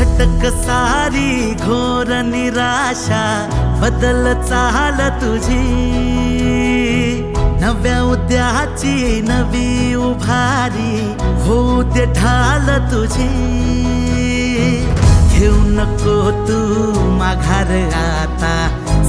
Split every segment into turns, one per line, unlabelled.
झटक सारी घोर निराशा बदल चाल तुझी. नव्या उद्याची नवी उभारी होऊ दे ढाल तुझी. घेऊ नको तू माघार आता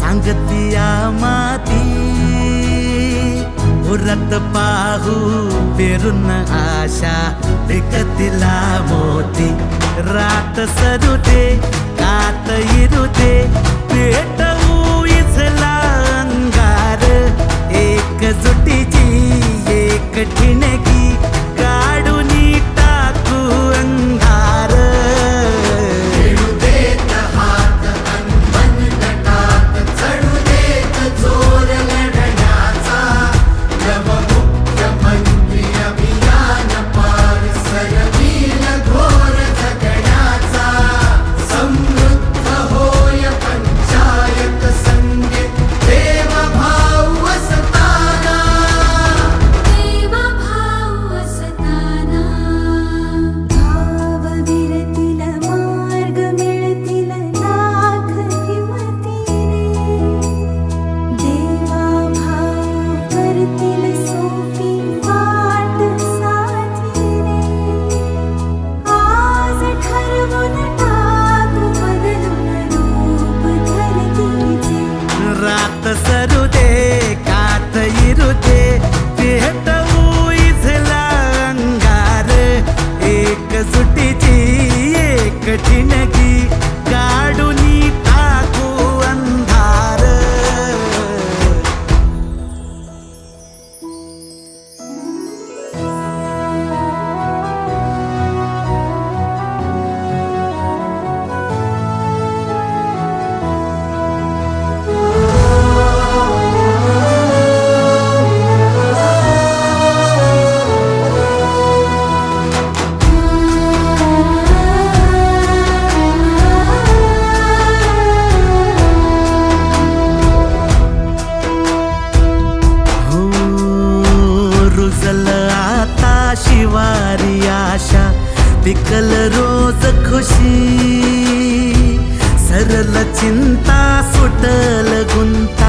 सांगतिया माती उरत पाहू पेरून आशा विकतीला मोती. रात सरुते दे कात इरू विकल रोज खुशी सरल चिंता सुटल गुंता